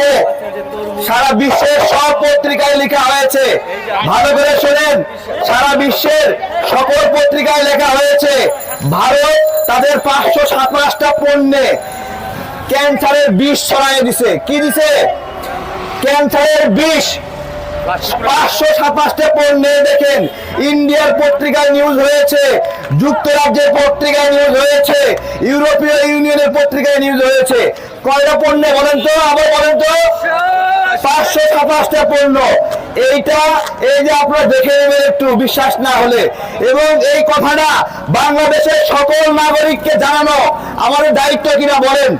যে সারা বিশ্বের সব পত্রিকায় লেখা হয়েছে। ভালো করে শোনেন, সারা বিশ্বের সকল পত্রিকায় লেখা হয়েছে, ভারত তাদের পাঁচশো সাতাশটা পণ্যে ক্যান্সারের বিষ ছড়াই দিছে। কি দিছে? ক্যান্সারের বিষ। পাঁচশো সাতাশটা পণ্যে দেখেন, ইন্ডিয়ার পত্রিকায় নিউজ হয়েছে, যুক্তরাজ্যের পত্রিকায় নিউজ হয়েছে, ইউরোপীয় ইউনিয়নের পত্রিকায় নিউজ হয়েছে। কয়টা পণ্য বলেন তো? আবার বলেন তো। পাঁচশো সাতাশটা পণ্য। এইটা, এই যে আপনারা দেখে নেবেন একটু বিশ্বাস না হলে। এবং এই কথাটা বাংলাদেশের সকল নাগরিককে জানানো আমাদের দায়িত্ব কিনা বলেন?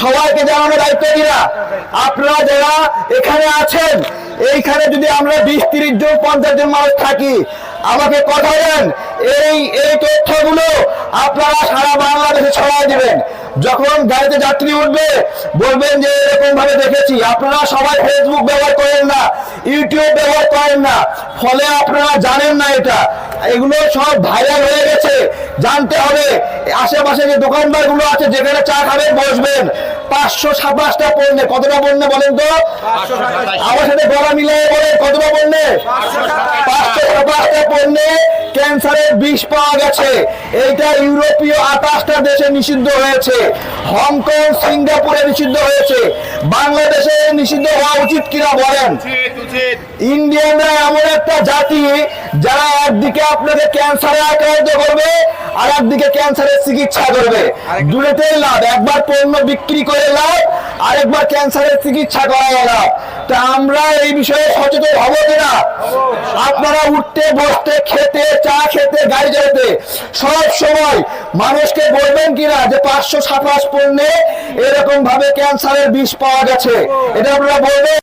সবাইকে জানানো দায়িত্ব কিনা? আপনারা যারা এখানে আছেন, এইখানে যদি আমরা বিশ, তিরিশ জন, পঞ্চাশ জন মানুষ থাকি, আমাকে কথা দেন। এই এই তথ্যগুলো আপনারা সারা বাংলাদেশে ছড়াই দিবেন। যখন গাড়িতে যাত্রী উঠবে বলবেন যে এরকম ভাবে দেখেছি। আপনারা সবাই ফেসবুক ব্যবহার করেন না ইউটিউব ব্যবহার করেন না। ফলে আপনারা জানেন না এটা। এগুলো সব ভাইরাল হয়ে গেছে। জানতে হবে আশেপাশে যে দোকানদারগুলো আছে যেখানে চা খাবেন বসবেন। পাঁচশো সাতাশটা পণ্যে কতটা পণ্যে বলেন তো? আমার সাথে গলা মিলিয়ে বলেন কতটা পণ্যে? পাঁচশো সাতাশটা পণ্যে ক্যান্সারের বিষ পাওয়া গেছে। এইটা ইউরোপীয় আঠাশটা দেশে নিষিদ্ধ হয়েছে। হংকং সিঙ্গাপুরে নিষিদ্ধ হয়েছে। বাংলাদেশে নিষিদ্ধ হওয়া উচিত কিনা বলেন? ইন্ডিয়ানরা এমন একটা জাতি যারা একদিকে আপনাকে ক্যান্সারে আক্রান্ত করবে আর একদিকে ক্যান্সারের চিকিৎসা করবে। দুটোতেই লাভ। একবার পণ্য বিক্রি করে লাভ আরেকবার ক্যান্সারের চিকিৎসা করা লাভ। তা আমরা এই বিষয়ে সচেতন হব কিনা? আপনারা উঠতে বসতে খেতে চা খেতে গাড়ি চালাতে। সব সময় মানুষকে বলবেন কিনা যে পাঁচশো সাতাশ পণ্যে এরকম ভাবে ক্যান্সারের বিষ পাওয়া গেছে। এটা আপনারা বলবেন?